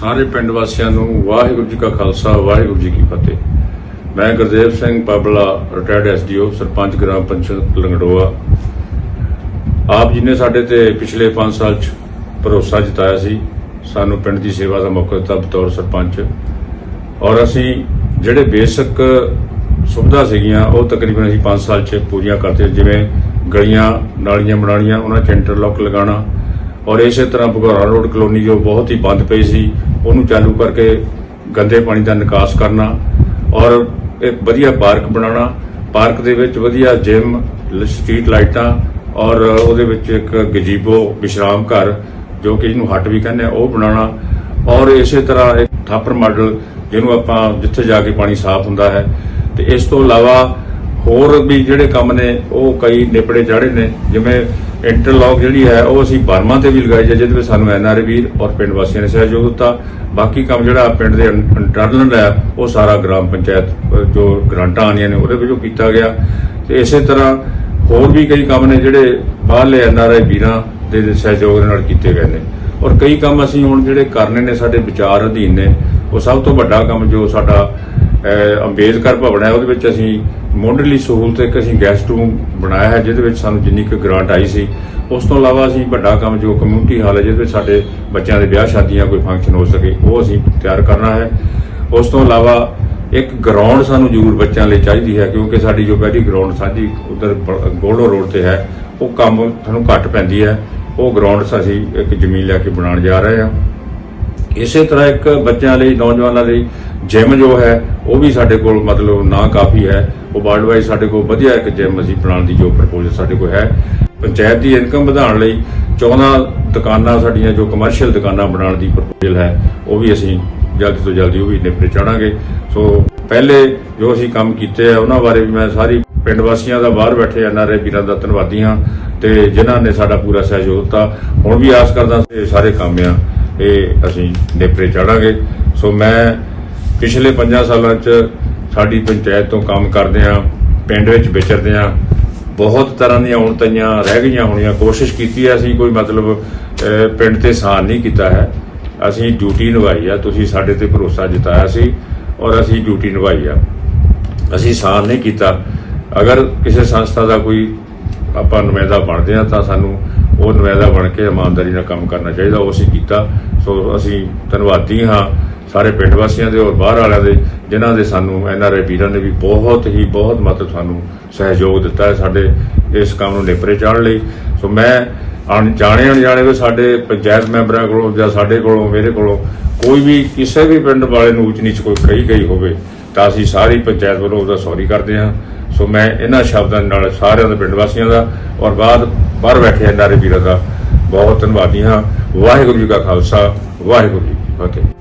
ਸਾਰੇ ਪਿੰਡ ਵਾਸੀਆਂ ਨੂੰ ਵਾਹਿਗੁਰੂ ਜੀ ਕਾ ਖਾਲਸਾ, ਵਾਹਿਗੁਰੂ ਜੀ ਕੀ ਫਤਿਹ। ਮੈਂ ਗੁਰਦੇਵ ਸਿੰਘ ਪਾਬਲਾ ਰਿਟਾਇਰਡ ਐਸਡੀਓ ਸਰਪੰਚ ਗ੍ਰਾਮ ਪੰਚਾਇਤ ਲੰਗੜੋਆ। ਆਪ ਜੀ ਨੇ ਸਾਡੇ ਤੇ ਪਿਛਲੇ 5 ਸਾਲ ਚ ਭਰੋਸਾ ਜਤਾਇਆ ਸੀ। ਸਾਨੂੰ ਪਿੰਡ ਦੀ ਸੇਵਾ ਦਾ ਮੌਕਾ ਦਿੱਤਾ ਬਤੌਰ ਸਰਪੰਚ। ਔਰ ਅਸੀਂ ਜਿਹੜੇ ਬੇਸਿਕ ਸੁਵਿਧਾ ਸੀਗੀਆਂ, ਉਹ ਤਕਰੀਬਨ ਅਸੀਂ 5 ਸਾਲ ਚ ਪੂਰੀਆਂ ਕਰਤੇ ਜਿਵੇਂ ਗਲੀਆਂ ਨਾਲੀਆਂ ਬਣਾਉਣੀਆਂ ਉਹਨਾਂ 'ਚ ਇੰਟਰਲੌਕ ਲਗਾਉਣਾ ਔਰ ਇਸੇ ਤਰ੍ਹਾਂ ਭਗੌੜਾ ਰੋਡ ਕਲੋਨੀ ਜੋ ਬਹੁਤ ਹੀ ਬੰਦ ਪਈ ਸੀ, ਉਹਨੂੰ ਚਾਲੂ ਕਰਕੇ ਗੰਦੇ ਪਾਣੀ ਦਾ ਨਿਕਾਸ ਕਰਨਾ ਔਰ ਇੱਕ ਵਧੀਆ ਪਾਰਕ ਬਣਾਉਣਾ। ਪਾਰਕ ਦੇ ਵਿੱਚ ਵਧੀਆ ਜਿਮ ਸਟਰੀਟ ਲਾਈਟਾਂ ਔਰ ਉਹਦੇ ਵਿੱਚ ਇੱਕ ਗਜੀਬੋ ਵਿਸ਼ਰਾਮ ਘਰ ਜੋ ਕਿ ਜਿਹਨੂੰ ਹੱਟ ਵੀ ਕਹਿੰਦੇ ਆ, ਉਹ ਬਣਾਉਣਾ। ਔਰ ਇਸੇ ਤਰ੍ਹਾਂ ਇੱਕ ਥਾਪਰ ਮਾਡਲ ਜਿਹਨੂੰ ਆਪਾਂ ਜਿੱਥੇ ਜਾ ਕੇ ਪਾਣੀ ਸਾਫ਼ ਹੁੰਦਾ ਹੈ। ਤੇ ਇਸ ਤੋਂ ਇਲਾਵਾ ਹੋਰ ਵੀ ਜਿਹੜੇ ਕੰਮ ਨੇ, ਉਹ ਕਈ ਨਿਪੜੇ ਚਾੜੇ ਨੇ, ਜਿਵੇਂ ਇੰਟਰਲੌਕ ਜਿਹੜੀ ਹੈ, ਉਹ ਅਸੀਂ ਬਰਮਾ ਤੇ ਵੀ ਲਗਾਈ ਹੈ, ਜਿਹਦੇ ਵਿੱਚ ਸਾਨੂੰ ਐਨਆਰ ਵੀਰ ਔਰ ਪਿੰਡ ਵਾਸੀਆਂ ਨੇ ਸਹਿਯੋਗ ਦਿੱਤਾ। ਬਾਕੀ ਕੰਮ ਜਿਹੜਾ ਪਿੰਡ ਦੇ ਇੰਟਰਨਲ ਹੈ, ਉਹ ਸਾਰਾ ਗ੍ਰਾਮ ਪੰਚਾਇਤ ਜੋ ਗ੍ਰਾਂਟਾਂ ਆਉਂਦੀਆਂ ਨੇ, ਉਹਦੇ ਵਿੱਚੋਂ ਕੀਤਾ ਗਿਆ। ਤੇ ਇਸੇ ਤਰ੍ਹਾਂ ਹੋਰ ਵੀ ਕਈ ਕੰਮ ਨੇ, ਜਿਹੜੇ ਬਾਹਰਲੇ ਐਨਆਰਆਈ ਵੀਰਾਂ ਦੇ ਸਹਿਯੋਗ ਦੇ ਨਾਲ ਕੀਤੇ ਗਏ ਨੇ। ਔਰ ਕਈ ਕੰਮ ਅਸੀਂ ਹੁਣ ਜਿਹੜੇ ਕਰਨੇ ਨੇ, ਸਾਡੇ ਵਿਚਾਰ ਅਧੀਨ ਨੇ, ਉਹ ਸਭ ਤੋਂ ਵੱਡਾ ਕੰਮ ਜੋ ਸਾਡਾ ਅੰਬੇਦਕਰ ਭਵਨ ਹੈ, ਉਹਦੇ ਵਿੱਚ ਅਸੀਂ ਮੁੱਢਲੀ ਸਹੂਲਤ ਇੱਕ ਅਸੀਂ ਗੈਸਟ ਰੂਮ ਬਣਾਇਆ ਹੈ, ਜਿਹਦੇ ਵਿੱਚ ਸਾਨੂੰ ਜਿੰਨੀ ਕੁ ਗ੍ਰਾਂਟ ਆਈ ਸੀ। ਉਸ ਤੋਂ ਇਲਾਵਾ ਅਸੀਂ ਵੱਡਾ ਕੰਮ ਜੋ ਕਮਿਊਨਿਟੀ ਹਾਲ ਹੈ, ਜਿਹਦੇ ਵਿੱਚ ਸਾਡੇ ਬੱਚਿਆਂ ਦੇ ਵਿਆਹ ਸ਼ਾਦੀਆਂ ਕੋਈ ਫੰਕਸ਼ਨ ਹੋ ਸਕੇ, ਉਹ ਅਸੀਂ ਤਿਆਰ ਕਰਨਾ ਹੈ। ਉਸ ਤੋਂ ਇਲਾਵਾ ਇੱਕ ਗਰਾਊਂਡ ਸਾਨੂੰ ਜ਼ਰੂਰ ਬੱਚਿਆਂ ਲਈ ਚਾਹੀਦੀ ਹੈ, ਕਿਉਂਕਿ ਸਾਡੀ ਜੋ ਪਹਿਲੀ ਗਰਾਊਂਡ ਸਾਂਝੀ ਉਧਰ ਗੋਲਡੋ ਰੋਡ ਤੇ ਹੈ, ਉਹ ਕੰਮ ਤੁਹਾਨੂੰ ਘੱਟ ਪੈਂਦੀ ਹੈ। ਉਹ ਗਰਾਊਂਡ ਅਸੀਂ ਇੱਕ ਜ਼ਮੀਨ ਲੈ ਕੇ ਬਣਾਉਣ ਜਾ ਰਹੇ ਹਾਂ। ਇਸੇ ਤਰ੍ਹਾਂ ਇੱਕ ਬੱਚਿਆਂ ਲਈ, ਨੌਜਵਾਨਾਂ ਲਈ ਜਿਮ ਜੋ ਹੈ, ਉਹ ਵੀ ਸਾਡੇ ਕੋਲ ਮਤਲਬ ਨਾ ਕਾਫੀ ਹੈ। ਉਹ ਵਰਲਡ ਵਾਈਜ਼ ਸਾਡੇ ਕੋਲ ਵਧੀਆ ਇੱਕ ਜਿਮ ਅਸੀਂ ਬਣਾਉਣ ਦੀ ਜੋ ਪ੍ਰਪੋਜ਼ਲ ਸਾਡੇ ਕੋਲ ਹੈ। ਪੰਚਾਇਤ ਦੀ ਇਨਕਮ ਵਧਾਉਣ ਲਈ 14 ਦੁਕਾਨਾਂ ਸਾਡੀਆਂ ਜੋ ਕਮਰਸ਼ੀਅਲ ਦੁਕਾਨਾਂ ਬਣਾਉਣ ਦੀ ਪ੍ਰਪੋਜ਼ਲ ਹੈ, ਉਹ ਵੀ ਅਸੀਂ ਜਲਦੀ ਤੋਂ ਜਲਦੀ ਉਹ ਵੀ ਨਿਪਟੇ ਚਾੜਾਂਗੇ। ਸੋ ਪਹਿਲੇ ਜੋ ਅਸੀਂ ਕੰਮ ਕੀਤੇ ਆ, ਉਹਨਾਂ ਬਾਰੇ ਵੀ ਮੈਂ ਸਾਰੀ ਪਿੰਡ ਵਾਸੀਆਂ ਦਾ ਬਾਹਰ ਬੈਠੇ ਐਨਆਰਆਈ ਵੀਰਾਂ ਦਾ ਧੰਨਵਾਦੀ ਹਾਂ ਤੇ ਜਿਨ੍ਹਾਂ ਨੇ ਸਾਡਾ ਪੂਰਾ ਸਹਿਯੋਗ ਦਿੱਤਾ। ਹੁਣ ਵੀ ਆਸ ਕਰਦਾ ਸਾਰੇ ਕੰਮ ਆ, ਇਹ ਅਸੀਂ ਨੇਪਰੇ ਚਾੜਾਂਗੇ। ਸੋ ਮੈਂ ਪਿਛਲੇ 5 ਸਾਲਾਂ 'ਚ ਸਾਡੀ ਪੰਚਾਇਤ ਤੋਂ ਕੰਮ ਕਰਦੇ ਆ ਪਿੰਡ ਵਿੱਚ ਵਿਚਰਦੇ ਆ ਬਹੁਤ ਤਰ੍ਹਾਂ ਦੀਆਂ ਉਣਤਾਈਆਂ ਰਹਿ ਗਈਆਂ ਹੋਣੀਆਂ। ਕੋਸ਼ਿਸ਼ ਕੀਤੀ ਹੈ, ਅਸੀਂ ਕੋਈ ਮਤਲਬ ਪਿੰਡ ਤੇ ਸਾਨ ਨਹੀਂ ਕੀਤਾ ਹੈ। ਅਸੀਂ ਡਿਊਟੀ ਨਿਭਾਈ ਆ, ਤੁਸੀਂ ਸਾਡੇ ਤੇ ਭਰੋਸਾ ਜਤਾਇਆ ਸੀ ਔਰ ਅਸੀਂ ਡਿਊਟੀ ਨਿਭਾਈ ਆ। ਅਸੀਂ ਸਾਨ ਨਹੀਂ ਕੀਤਾ। ਅਗਰ ਕਿਸੇ ਸੰਸਥਾ ਦਾ ਕੋਈ ਆਪਾਂ ਨੁਮਾਇੰਦਾ ਬਣਦੇ ਆ ਤਾਂ ਸਾਨੂੰ ਉਹ ਨੁਮਾਇੰਦਾ ਬਣ ਕੇ ਇਮਾਨਦਾਰੀ ਨਾਲ ਕੰਮ ਕਰਨਾ ਚਾਹੀਦਾ। ਉਹ ਅਸੀਂ ਕੀਤਾ। ਸੋ ਅਸੀਂ ਧੰਨਵਾਦੀ ਹਾਂ। ਸਾਰੇ ਪਿੰਡ ਵਾਸੀਆਂ ਦੇ ਔਰ ਬਾਹਰ ਵਾਲਿਆਂ ਦੇ, ਜਿਨ੍ਹਾਂ ਦੇ ਸਾਨੂੰ ਐਨਆਰਆਈ ਵੀਰਾਂ ਨੇ ਵੀ ਬਹੁਤ ਹੀ, ਬਹੁਤ ਮਦਦ ਸਾਨੂੰ ਸਹਿਯੋਗ ਦਿੱਤਾ ਹੈ ਸਾਡੇ ਇਸ ਕੰਮ ਨੂੰ ਨਿਪਰੇ ਚਾੜਨ ਲਈ। ਸੋ ਮੈਂ ਅਣ, ਜਾਣੇ ਅਣਜਾਣੇ ਵੀ ਸਾਡੇ ਪੰਚਾਇਤ ਮੈਂਬਰਾਂ ਕੋਲੋਂ ਜਾਂ ਸਾਡੇ ਕੋਲੋਂ, ਮੇਰੇ ਕੋਲੋਂ ਕੋਈ ਵੀ ਕਿਸੇ ਵੀ ਪਿੰਡ ਵਾਲੇ ਨੂੰ ਉੱਚ ਨੀਚ ਕੋਈ ਕਹੀ ਗਈ ਹੋਵੇ, ਤਾਂ ਅਸੀਂ ਸਾਰੀ ਪੰਚਾਇਤ ਵੱਲੋਂ ਉਹਦਾ ਸੌਰੀ ਕਰਦੇ ਹਾਂ। ਸੋ ਮੈਂ ਇਹਨਾਂ ਸ਼ਬਦਾਂ ਨਾਲ ਸਾਰਿਆਂ ਦੇ ਪਿੰਡ ਵਾਸੀਆਂ ਦਾ ਔਰ ਬਾਅਦ ਬਾਹਰ ਬੈਠੇ ਐਨਆਰਆਈ ਵੀਰਾਂ ਦਾ ਬਹੁਤ ਧੰਨਵਾਦੀ ਹਾਂ। ਵਾਹਿਗੁਰੂ ਜੀ ਕਾ ਖਾਲਸਾ, ਵਾਹਿਗੁਰੂ ਜੀ ਫਤਿਹ।